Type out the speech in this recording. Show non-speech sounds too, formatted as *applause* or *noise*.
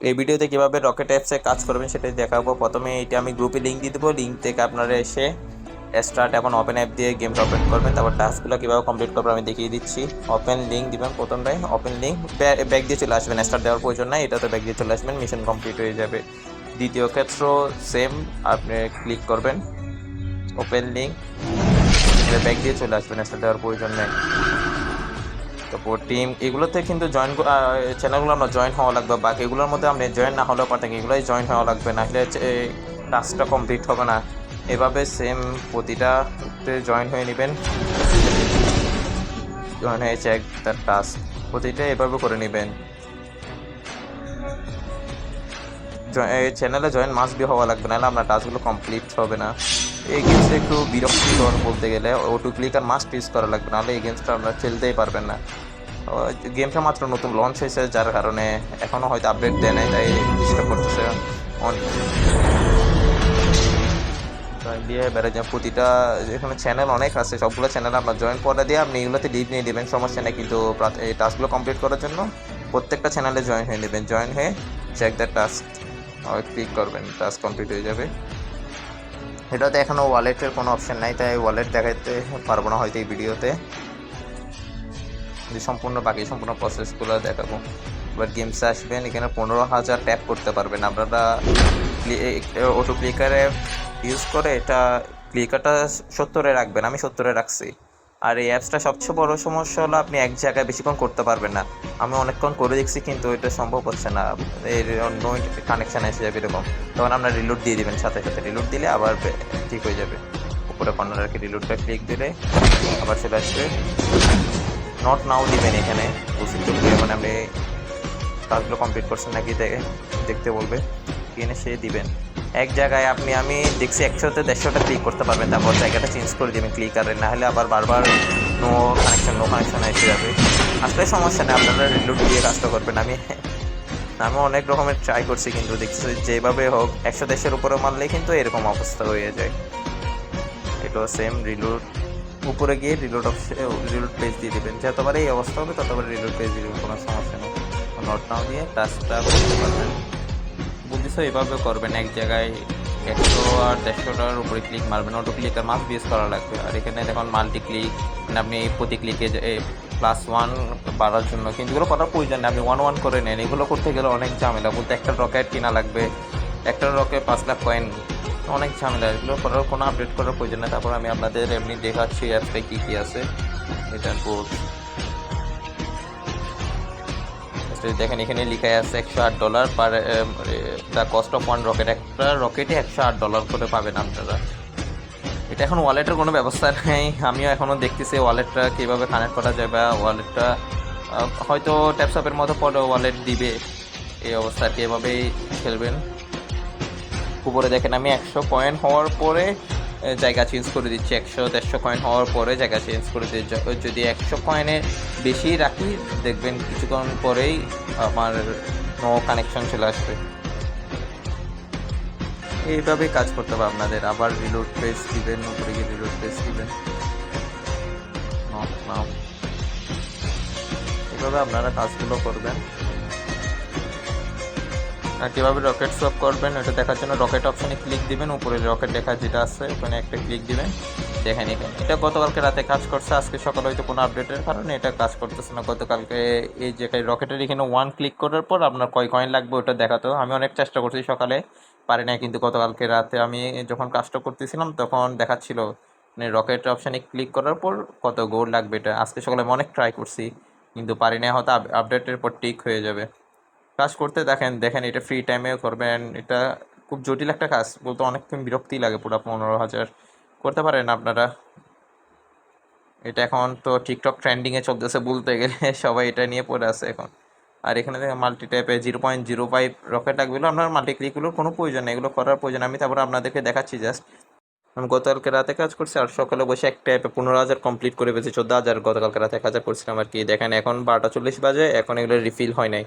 এই ভিডিওতে কীভাবে রকেট অ্যাপসে কাজ করবেন সেটাই দেখাবো। প্রথমে এটা আমি গ্রুপে লিঙ্ক দিয়ে দেবো। লিঙ্ক থেকে আপনারা এসে স্টার্ট এখন ওপেন অ্যাপ দিয়ে গেমটা ওপেন করবেন। তারপর টাস্কগুলো কীভাবে কমপ্লিট করবেন আমি দেখিয়ে দিচ্ছি। ওপেন লিঙ্ক দিবেন প্রথমটাই। ওপেন লিঙ্ক ব্যাগ দিয়ে চলে আসবেন। স্টার্ট দেওয়ার প্রয়োজন নাই। এটাতে ব্যাগ দিয়ে চলে আসবেন। মিশন কমপ্লিট হয়ে যাবে। দ্বিতীয় ক্ষেত্র সেম আপনি ক্লিক করবেন। ওপেন লিঙ্ক ব্যাগ দিয়ে চলে আসবেন। স্টার্ট দেওয়ার প্রয়োজন নেই। তারপর টিম এগুলোতে কিন্তু জয়েন চ্যানেলগুলো আমরা জয়েন হওয়া লাগবে বাকি এগুলোর মধ্যে আপনি জয়েন না হলেও পারতেন এগুলোই জয়েন হওয়া লাগবে, না হলে টাস্কটা কমপ্লিট হবে না। এভাবে সেম প্রতিটাতে জয়েন হয়ে নেবেন। জয়েন হয়েছে একটা টাস্ক প্রতিটা এভাবে করে নেবেন। চ্যানেলে জয়েন মাস বি হওয়া লাগবে নাহলে আপনার টাস্কগুলো কমপ্লিট হবে না। এই গেমসটা একটু বিরক্তিকর বলতে গেলে। ওটু ক্লিক আর মাস্ট ইউজ করা লাগবে, নাহলে এই গেমসটা আপনারা খেলতেই পারবেন না। গেমটা মাত্র নতুন লঞ্চ হয়েছে, যার কারণে এখনও হয়তো আপডেট দেয় নাই, তাই ডিস্টার্ব করতেছে অনেক দিয়ে বেড়ে যায় প্রতিটা এখানে চ্যানেল অনেক আছে, সবগুলো চ্যানেল আপনার জয়েন করে দিয়ে আপনি এগুলোতে লিড নিয়ে নেবেন, সমস্যা নেই। কিন্তু এই টাস্কগুলো কমপ্লিট করার জন্য প্রত্যেকটা চ্যানেলে জয়েন হয়ে নেবেন জয়েন হয়ে চেক দ্য টাস্ক ক্লিক করবেন টাস্ক কমপ্লিট হয়ে যাবে। এটাতে এখনও ওয়ালেটের কোনো অপশান নাই, তাই ওয়ালেট দেখাতে পারব না হয়তো এই ভিডিওতে যে সম্পূর্ণ বাকি সম্পূর্ণ প্রসেসগুলো দেখাবো। এবার গেমসে আসবেন, এখানে পনেরো হাজার ট্যাপ করতে পারবেন। আপনারা অটো ক্লিকারে ইউজ করে এটা ক্লিকারটা সত্তরে রাখবেন, আমি সত্তরে রাখছি। আর এই অ্যাপসটা সবচেয়ে বড় সমস্যা হলো আপনি এক জায়গায় বেশিক্ষণ করতে পারবেন না। আমি অনেকক্ষণ করে দেখছি কিন্তু এটা সম্ভব হচ্ছে না। এর অন্য কানেকশান এসে যাবে এরকম। তখন আপনার রিলোড দিয়ে দেবেন, সাথে সাথে রিলোড দিলে আবার ঠিক হয়ে যাবে। উপরে কর্নার রেখে রিলোডটা ক্লিক দিলে আবার চলে আসবে। নট নাও দিবেন এখানে। প্রসিড করবে মানে আপনি কাজগুলো কমপ্লিট করছেন নাকি দেখে দেখতে বলবে। এখানে সে দিবেন। এক জায়গায় আপনি, আমি দেখছি একশোতে দেড়শোটা ক্লিক করতে পারবেন, তারপর জায়গাটা চেঞ্জ করে দেবেন ক্লিকারে না হলে আবার বারবার নো কানেকশন নো কানেকশন এসে যাবে। আসলে সমস্যা নেই, আপনারা রিলোড দিয়ে কাজটা করবেন। আমি আমি অনেক রকমের ট্রাই করছি কিন্তু দেখছি যেভাবে হোক, একশো দেড়শোর উপরে মারলে কিন্তু এরকম অবস্থা হয়ে যায়। এটাও সেম রিলোড উপরে গিয়ে রিলোড অপশন রিলোড পেজ দিয়ে দেবেন। যতবার এই অবস্থা হবে ততবার রিলোড পেজ দিয়ে দেবেন, কোনো সমস্যা নেই। নট নাও দিয়ে টাচটা করতে পারবেন। বুঝিস এভাবে করবেন, এক জায়গায় একশো আর দেড়শোটার উপরে ক্লিক মারবেন অটো ক্লিক আর মাস বিএস করা লাগবে। আর এখানে দেখুন মাল্টি ক্লিক মানে আপনি প্রতি ক্লিকে প্লাস ওয়ান বাড়ার জন্য, কিন্তু এগুলো করার প্রয়োজন নেই, আপনি ওয়ান ওয়ান করে নেন। এগুলো করতে গেলে অনেক ঝামেলা, বলতে একটা রকেট কিনা লাগবে, একটা রকেট পাঁচ লাখ কয়েন অনেক ঝামেলা। এগুলো করার কোনো আপডেট করার প্রয়োজন নেই। তারপর আমি আপনাদের এমনি দেখাচ্ছি অ্যাপসে কী কী আছে এটা কোড তো দেখেন, এখানে লেখা আছে একশো আট dollar per the cost of one rocket একটা রকেটে একশো আট ডলার করে পাবেন আপনারা এটা এখন ওয়ালেটের কোনো ব্যবস্থা নেই। আমিও এখনও দেখতেছি ওয়ালেটটা কীভাবে কানেক্ট করা যায় বা ওয়ালেটটা হয়তো ট্যাপসঅপের মতো পরে ওয়ালেট দিবে। এই অবস্থা আর কি, এভাবেই খেলবেন। উপরে দেখেন, আমি একশো পয়েন্ট হওয়ার পরে জায়গা চেঞ্জ করে দিচ্ছি। একশো, দেড়শো কয়েন হওয়ার পরে জায়গা চেঞ্জ করে দিচ্ছি যদি একশো কয়েনে বেশি রাখি, দেখবেন কিছুক্ষণ পরেই আমার নো কানেকশন চলে আসবে। এইভাবেই কাজ করতে হবে আপনাদের। আবার রিলোড পেজ দিবেন, উপরে গিয়ে রিলোড পেজ দিবেন। নট নাও এইভাবে আপনারা কাজগুলো করবেন। কীভাবে রকেট সোয়াপ করবেন, ওটা দেখার জন্য রকেট অপশনে ক্লিক দিবেন, উপরে রকেট লেখা যেটা আছে, ওখানে একটা ক্লিক দিবেন, দেখে এখানে এটা গতকালকে রাতে কাজ করছে, আজকে সকালে হয়তো কোনো আপডেটের কারণে এটা কাজ করতেছে না। গতকালকে এই যে রকেটের এখানে ওয়ান ক্লিক করার পর আপনার কয় কয়েন লাগবে ওটা দেখাতো আমি অনেক চেষ্টা করছি সকালে, পারি না কিন্তু গতকালকে রাতে আমি যখন কাজটা করতেছিলাম তখন দেখাচ্ছিল মানে রকেট অপশানে ক্লিক করার পর কত গোল্ড লাগবে এটা। আজকে সকালে আমি অনেক ট্রাই করছি, কিন্তু পারি না হয়তো আপডেটের পর টিক হয়ে যাবে। কাজ করতে দেখেন দেখেন এটা ফ্রি টাইমেও করবেন, এটা খুব জটিল একটা কাজ। বলতে অনেকক্ষণ বিরক্তি লাগে পুরো পনেরো হাজার। করতে পারেন আপনারা। এটা এখন তো টিকটক ট্রেন্ডিংয়ে চলতেছে বলতে গেলে, *laughs* সবাই এটা নিয়ে পড়ে আছে এখন। আর এখানে দেখেন মাল্টি টাইপে zero point zero five rocket লাগবে আপনার মাল্টি ক্লিকগুলোর কোনো প্রয়োজন নেই, এগুলো করার প্রয়োজন আমি তারপরে আপনাদেরকে দেখাচ্ছি জাস্ট আমি গতকালকে রাতে কাজ করছি আর সকালে বসে এক টাইপে পনেরো হাজার কমপ্লিট করে পেয়েছি চোদ্দ হাজার। গতকালকে রাতে এক হাজার করছিলাম আর কি। দেখেন এখন বারোটা চল্লিশ বাজে, এখন এগুলো রিফিল হয় নাই।